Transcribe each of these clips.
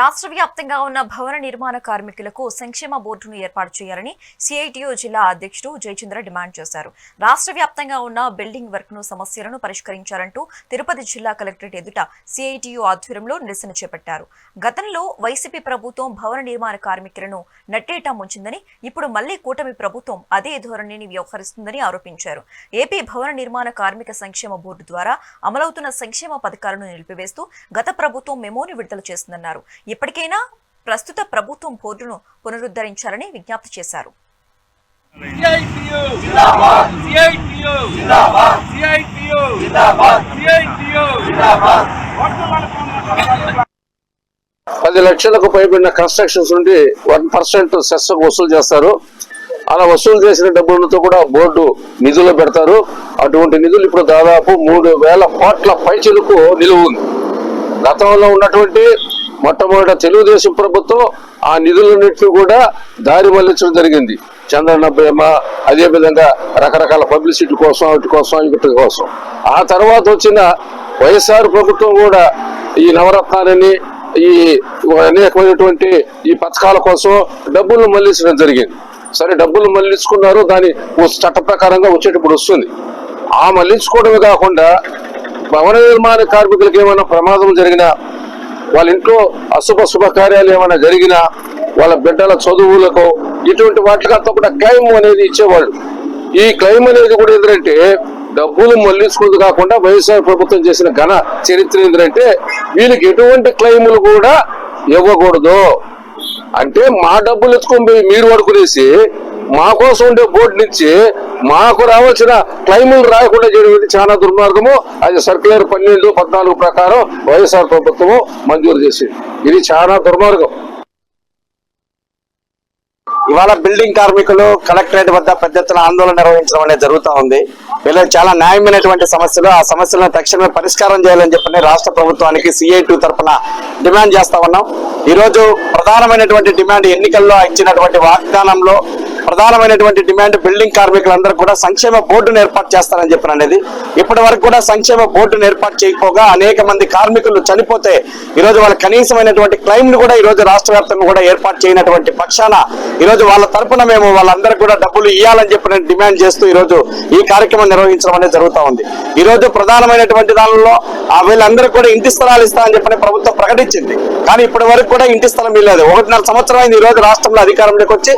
రాష్ట్ర వ్యాప్తంగా ఉన్న భవన నిర్మాణ కార్మికులకు సంక్షేమ బోర్డును ఏర్పాటు చేయాలని సిఐటియు జిల్లా అధ్యక్షుడు జయచంద్ర డిమాండ్ చేశారు. రాష్ట్ర వ్యాప్తంగా ఉన్న బిల్డింగ్ వర్క్ను సమస్యలను పరిష్కరించాలంటూ తిరుపతి జిల్లా కలెక్టరేట్ ఎదుట సిఐటియు ఆధ్వర్యంలో నిరసన చేపట్టారు. గతంలో వైసీపీ ప్రభుత్వం భవన నిర్మాణ కార్మికులను నట్టేటా ముంచిందని ఇప్పుడు మళ్ళీ కూటమి ప్రభుత్వం అదే ధోరణిని వ్యవహరిస్తుందని ఆరోపించారు. ఏపీ భవన నిర్మాణ కార్మిక సంక్షేమ బోర్డు ద్వారా అమలవుతున్న సంక్షేమ పథకాలను నిలిపివేస్తూ గత ప్రభుత్వం మెమోని విడుదల చేస్తుందన్నారు. ఇప్పటికైనా ప్రస్తుత ప్రభుత్వం బోర్డును పునరుద్ధరించాలని విజ్ఞప్తి చేశారు. పది లక్షలకు పైబడిన కన్స్ట్రక్షన్స్ నుండి వన్ పర్సెంట్ సెస్ వసూలు చేస్తారు. అలా వసూలు చేసిన డబ్బులతో కూడా బోర్డు నిధులు పెడతారు. అటువంటి నిధులు ఇప్పుడు దాదాపు మూడు వేల కోట్ల పైచలకు నిలువ ఉంది. గతంలో ఉన్నటువంటి మొట్టమొదట తెలుగుదేశం ప్రభుత్వం ఆ నిధులన్నింటినీ కూడా దారి మళ్ళించడం జరిగింది. చంద్రన్న భీమ అదే విధంగా రకరకాల పబ్లిసిటీ కోసం వాటి కోసం వీటి కోసం. ఆ తర్వాత వచ్చిన వైఎస్ఆర్ ప్రభుత్వం కూడా ఈ నవరత్నాలని ఈ అనేకమైనటువంటి ఈ పథకాల కోసం డబ్బులు మళ్ళించడం జరిగింది. సరే డబ్బులు మళ్ళించుకున్నారు దాని చట్ట ప్రకారంగా వచ్చేటప్పుడు వస్తుంది. ఆ మళ్ళించుకోవడమే కాకుండా భవన నిర్మాణ కార్మికులకు ఏమైనా ప్రమాదం జరిగినా వాళ్ళ ఇంట్లో అశుభ శుభకార్యాలు ఏమైనా జరిగినా వాళ్ళ బిడ్డల చదువులకు ఇటువంటి వాటికంతా కూడా క్లైమ్ అనేది ఇచ్చేవాళ్ళు. ఈ క్లైమ్ అనేది కూడా ఏంటంటే డబ్బులు మళ్ళించుకుంది కాకుండా వైఎస్ఆర్ ప్రభుత్వం చేసిన ఘన చరిత్ర ఏంటంటే వీళ్ళకి ఎటువంటి క్లైములు కూడా ఇవ్వకూడదు. అంటే మా డబ్బులు ఎత్తుకొని పోయి మీరు పడుకునేసి మా కోసం ఉండే బోర్డు నుంచి మాకు రావాల్సిన క్లైములు రాయకుండా చేయడం ఇది చాలా దుర్మార్గము. అది సర్క్యులర్ పన్నెండు పద్నాలుగు ప్రకారం వైఎస్ఆర్ ప్రభుత్వము మంజూరు చేసింది. ఇది చాలా దుర్మార్గం. ఇవాళ బిల్డింగ్ కార్మికులు కలెక్టరేట్ వద్ద పెద్ద ఎత్తున ఆందోళన నిర్వహించడం అనేది జరుగుతూ ఉంది. వీళ్ళకి చాలా న్యాయమైనటువంటి సమస్యలు ఆ సమస్యలను తక్షణమే పరిష్కారం చేయాలని చెప్పని రాష్ట్ర ప్రభుత్వానికి సిఐ టూ తరఫున డిమాండ్ చేస్తా ఉన్నాం. ఈరోజు ప్రధానమైనటువంటి డిమాండ్ ఎన్నికల్లో ఇచ్చినటువంటి వాగ్దానంలో ప్రధానమైనటువంటి డిమాండ్ బిల్డింగ్ కార్మికులందరూ కూడా సంక్షేమ బోర్డును ఏర్పాటు చేస్తారని చెప్పిన అనేది ఇప్పటి వరకు కూడా సంక్షేమ బోర్డును ఏర్పాటు చేయకపోగా అనేక మంది కార్మికులు చనిపోతే ఈ రోజు వాళ్ళ కనీసమైనటువంటి క్లైమ్ కూడా ఈ రోజు రాష్ట్ర వ్యాప్తంగా కూడా ఏర్పాటు చేయనటువంటి పక్షాన ఈ రోజు వాళ్ళ తరపున మేము వాళ్ళందరికీ కూడా డబ్బులు ఇవ్వాలని చెప్పిన డిమాండ్ చేస్తూ ఈరోజు ఈ కార్యక్రమం నిర్వహించడం అనేది జరుగుతూ ఉంది. ఈ రోజు ప్రధానమైనటువంటి దానిలో ఆ కూడా ఇంటి స్థలాలు ఇస్తామని చెప్పని ప్రభుత్వం ప్రకటించింది. కానీ ఇప్పటి వరకు కూడా ఇంటి స్థలం ఇవ్వలేదు ఒకటిన్నర సంవత్సరం అయింది ఈ రోజు రాష్ట్రంలో అధికారంలోకి వచ్చి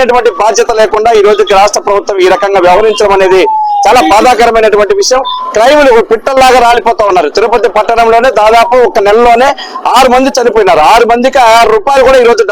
కనీసమైనటువంటి బాధ్యత లేకుండా ఈ రోజుకి రాష్ట్ర ప్రభుత్వం ఈ రకంగా వ్యవహరించడం అనేది చాలా బాధాకరమైనటువంటి విషయం. క్రైములు పిట్టల్లాగా రాలిపోతా ఉన్నారు. తిరుపతి పట్టణంలోనే దాదాపు ఒక నెలలోనే ఆరు మంది చనిపోయినారు. ఆరు మందికి ఆరు రూపాయలు కూడా ఈ రోజు